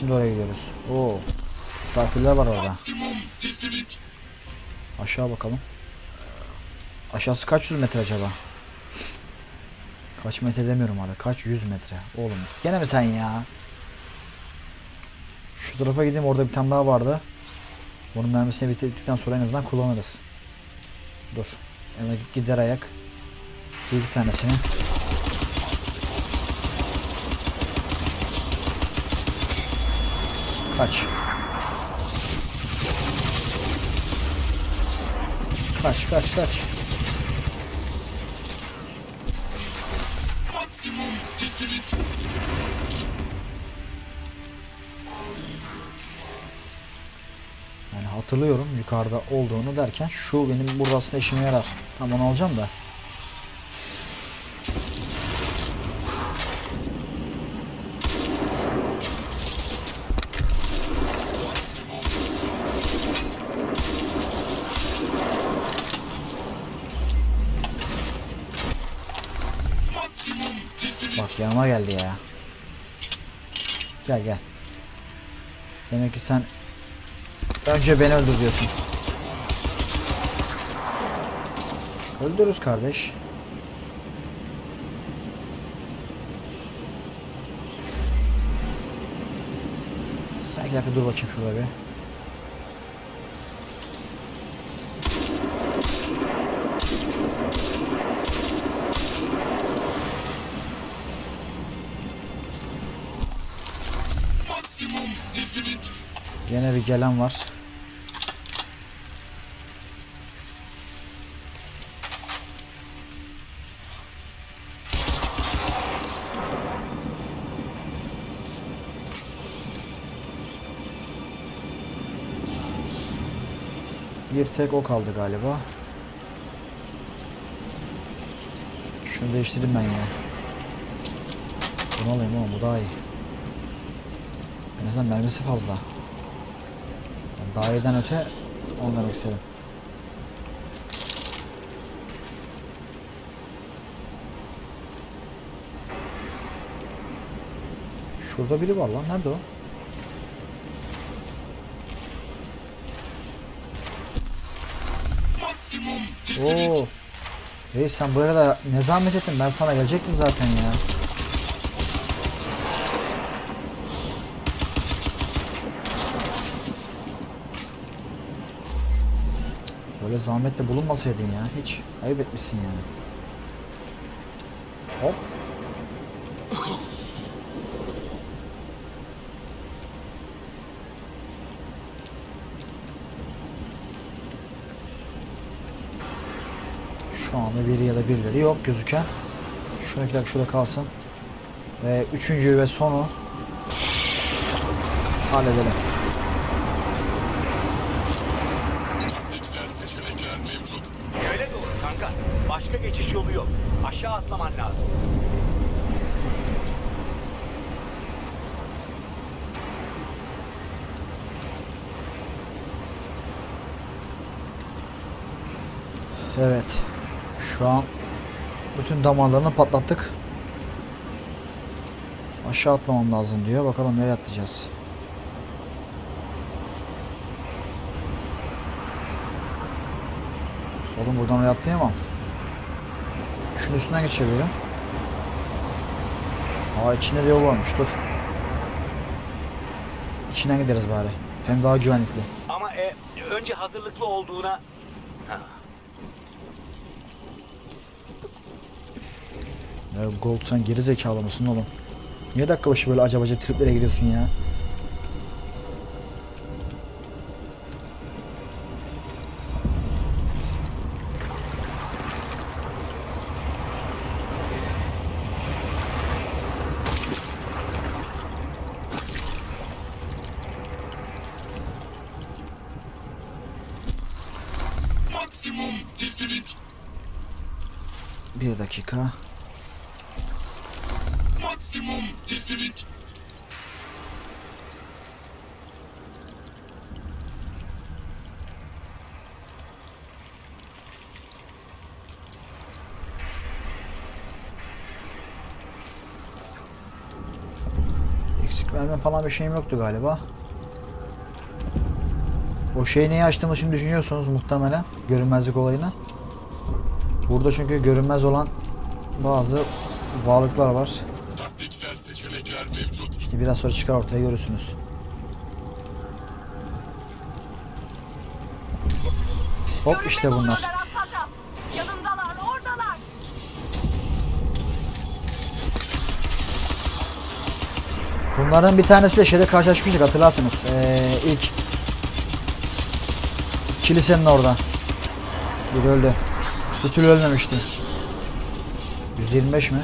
Şimdi oraya gidiyoruz. Oo. Misafirler var orada. Aşağı bakalım. Aşağısı kaç yüz metre acaba? Kaç metre demiyorum hala. Kaç yüz metre. Oğlum gene mi sen ya? Şu tarafa gideyim orada bir tane daha vardı. Bunun mermisini bitirdikten sonra en azından kullanırız. Dur. Yani gider ayak. Bir tanesini. Kaç. Kaç kaç kaç. Yani hatırlıyorum yukarıda olduğunu derken şu benim burada aslında işime yarar. Tamam onu alacağım da. Bak yanıma geldi ya. Gel gel. Demek ki sen önce beni öldür diyorsun. Öldürürüz kardeş. Sen bir dur bakayım şurada bir. Yine bir gelen var. Bir tek o kaldı galiba. Şunu değiştirdim ben ya. Bunu alayım oğlum bu daha iyi. En azından mermisi fazla. Yani daha iyiden öte demek istedim. Şurada biri var lan. Nerede o? Oo. Reis sen buraya da ne zahmet ettin? Ben sana gelecektim zaten ya. Böyle zahmetle bulunmasaydın ya. Hiç ayıp etmişsin yani. Hop. Şu biri ya da birileri yok gözüken. Dakika şurada kalsın. Ve üçüncü ve sonu halledelim. Taktiksel seçenekler mevcut. Doğru kanka. Başka geçiş yolu yok. Aşağı atlaman lazım. Evet. Şu an bütün damarlarını patlattık. Aşağı atlamam lazım diyor. Bakalım nereye atlayacağız. Oğlum buradan oraya atlayamam. Şunun üstünden geçebilirim. Aa içinde de yol varmış. Dur. İçinden gideriz bari. Hem daha güvenlikli. Ama e, önce hazırlıklı olduğuna... Ya Gold sen geri zekalı mısın oğlum? Niye dakika başı böyle acaba acaba triplere giriyorsun ya? Maksimum gizlilik. Bir dakika. Maksimum tizdilik. Eksik verme falan bir şeyim yoktu galiba. O şeyi neyi açtığımı şimdi düşünüyorsunuz muhtemelen. Görünmezlik olayını. Burada çünkü görünmez olan bazı varlıklar var. İşte biraz sonra çıkar ortaya görürsünüz. Hop işte bunlar. Bunlardan bir tanesiyle şeyde karşılaşmıştık hatırlarsınız. Ee, ilk kilisenin orada. Biri öldü. Bir türlü ölmemişti. 125 mi?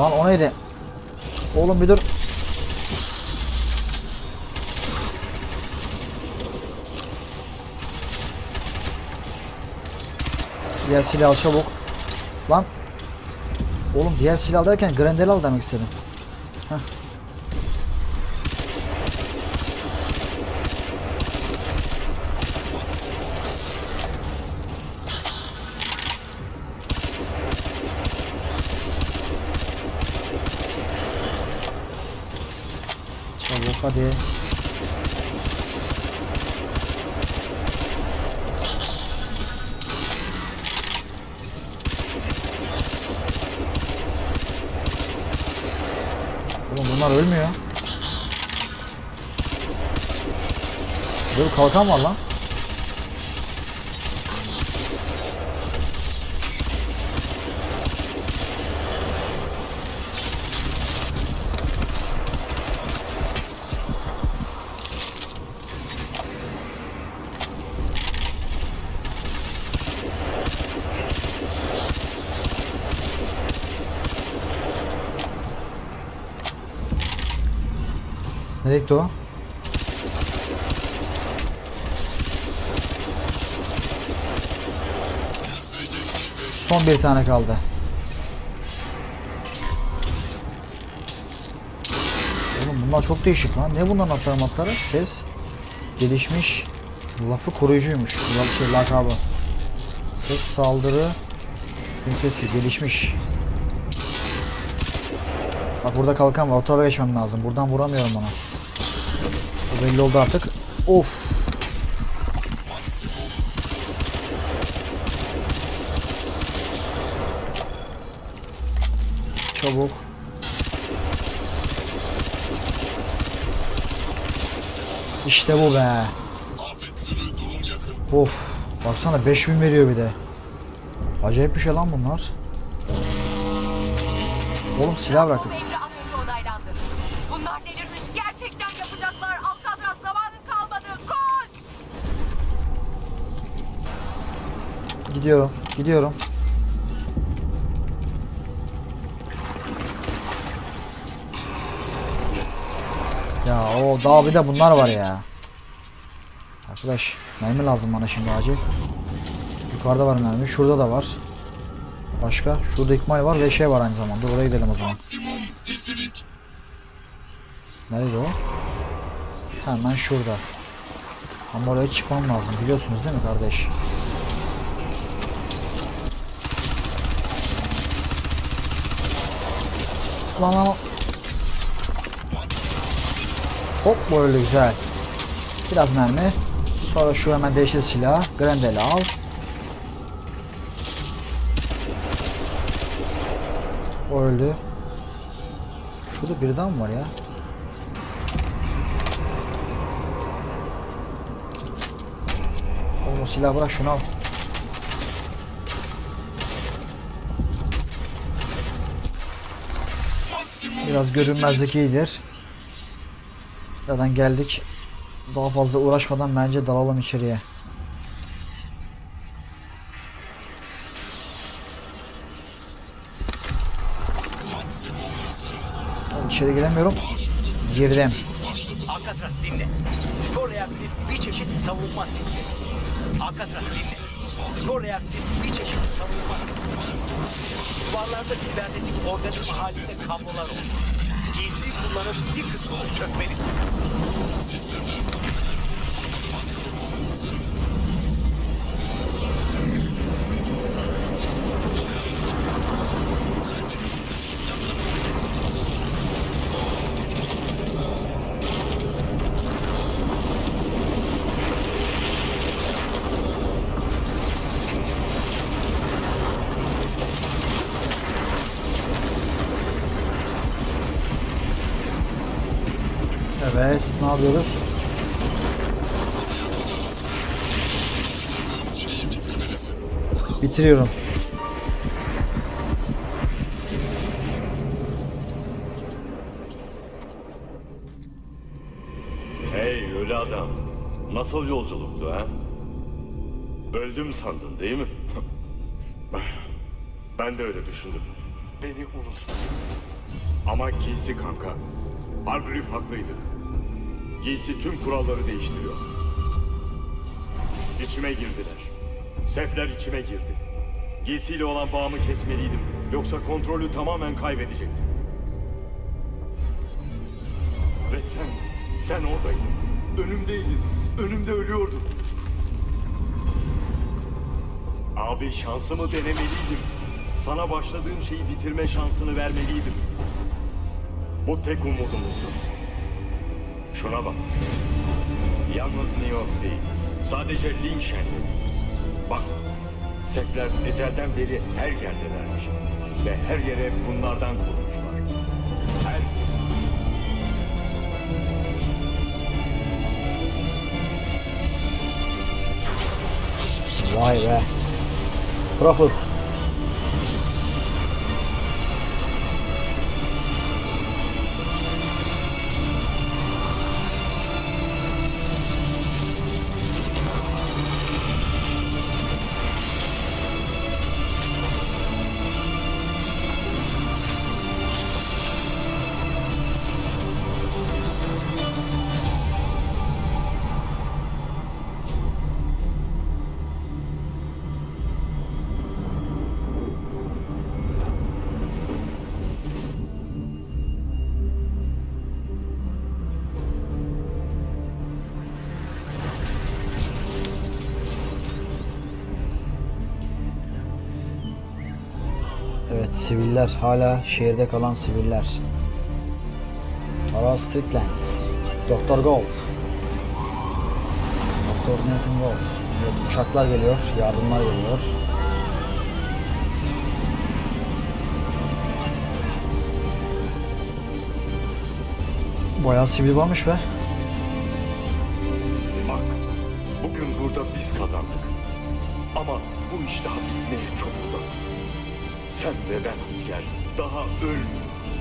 Lan o neydi? Oğlum bir dur. Diğer silah çabuk. Lan. Oğlum diğer silah derken Grendel al demek istedim. Heh. Çabuk hadi. Oğlum bunlar ölmüyor. Dur kalkan var lan. Nereye gitti o? Son bir tane kaldı. Oğlum bunlar çok değişik lan. Ne bunların atları matları? Ses. Gelişmiş. Lafı koruyucuymuş. Laf şey lakabı. Ses saldırı. Ünitesi gelişmiş. Bak burada kalkan var. O geçmem lazım. Buradan vuramıyorum ona. Belli oldu artık. Of. Çabuk. İşte bu be. Of. Baksana 5000 veriyor bir de. Acayip bir şey lan bunlar. Oğlum silah bıraktık. Gidiyorum. Gidiyorum. Ya o daha bir de bunlar var ya. Arkadaş mermi lazım bana şimdi acil. Yukarıda var mermi. Şurada da var. Başka? Şurada ikmal var ve şey var aynı zamanda. Oraya gidelim o zaman. Nerede o? Hemen şurada. Ama oraya çıkmam lazım. Biliyorsunuz değil mi kardeş? Lan. Hop böyle güzel. Biraz mermi. Sonra şu hemen değiştir silah. Grendel'i al. O öldü. Şurada biri daha var ya? Oğlum o silahı bırak şunu al. Biraz görünmezlik iyidir. Zaten geldik. Daha fazla uğraşmadan bence dalalım içeriye. İçeri giremiyorum. Girdim. Alcatraz dinle. Skor reaktif bir çeşit savunma sistemi. Alcatraz dinle. Skor reaktif bir çeşit savunma. Duvarlarda sibernetik organizma halinde kablolar olur. Giysiyi kullanıp bir kısmını sökmelisin. Ne yapıyoruz? Bitiriyorum. Hey ölü adam. Nasıl yolculuktu ha? Öldüm sandın değil mi? ben de öyle düşündüm. Beni unutma. Ama giysi kanka. Hargreave haklıydı. Giysi tüm kuralları değiştiriyor. İçime girdiler. Sefler içime girdi. Giysiyle olan bağımı kesmeliydim. Yoksa kontrolü tamamen kaybedecektim. Ve sen, sen oradaydın. Önümdeydin. Önümde ölüyordun. Abi şansımı denemeliydim. Sana başladığım şeyi bitirme şansını vermeliydim. Bu tek umudumuzdu. Şuna bak. Yalnız New York değil. Sadece Lincoln. Bak. Sefler ezelden beri her yerdelermiş. Ve her yere bunlardan kurmuşlar. Her. Vay be. Prophet. Evet siviller hala şehirde kalan siviller. Tara Strickland. Dr. Gold. Dr. Nathan Gold. Evet uçaklar geliyor, yardımlar geliyor. Bayağı sivil varmış be. Bak, bugün burada biz kazandık. Ama bu iş daha bitmeye çok uzak. Sen ve ben asker daha ölmüyoruz.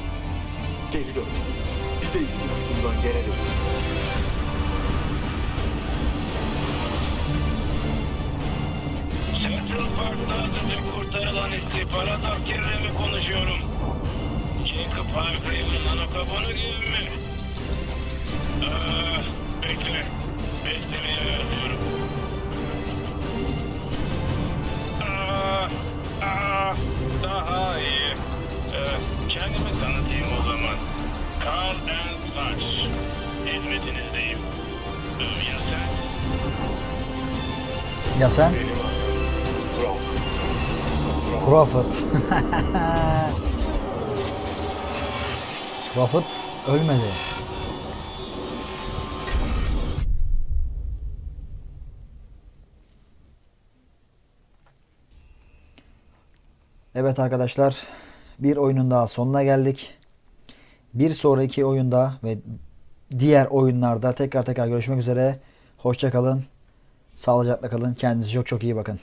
Geri dönmeliyiz. Bize ihtiyaç duyulan yere dönmeliyiz. Central Park'ta dün kurtarılan istihbarat askerle mi konuşuyorum? Jacob Hargrave'in nanokabını gibi mi? Aa, bekle. Beklemeye yazıyorum. And Sax. Hizmetinizdeyim. Ya sen? Ya sen? Benim adım Prof. Prophet. Prophet ölmedi. Evet arkadaşlar, bir oyunun daha sonuna geldik. Bir sonraki oyunda ve diğer oyunlarda tekrar tekrar görüşmek üzere. Hoşça kalın. Sağlıcakla kalın. Kendinize çok çok iyi bakın.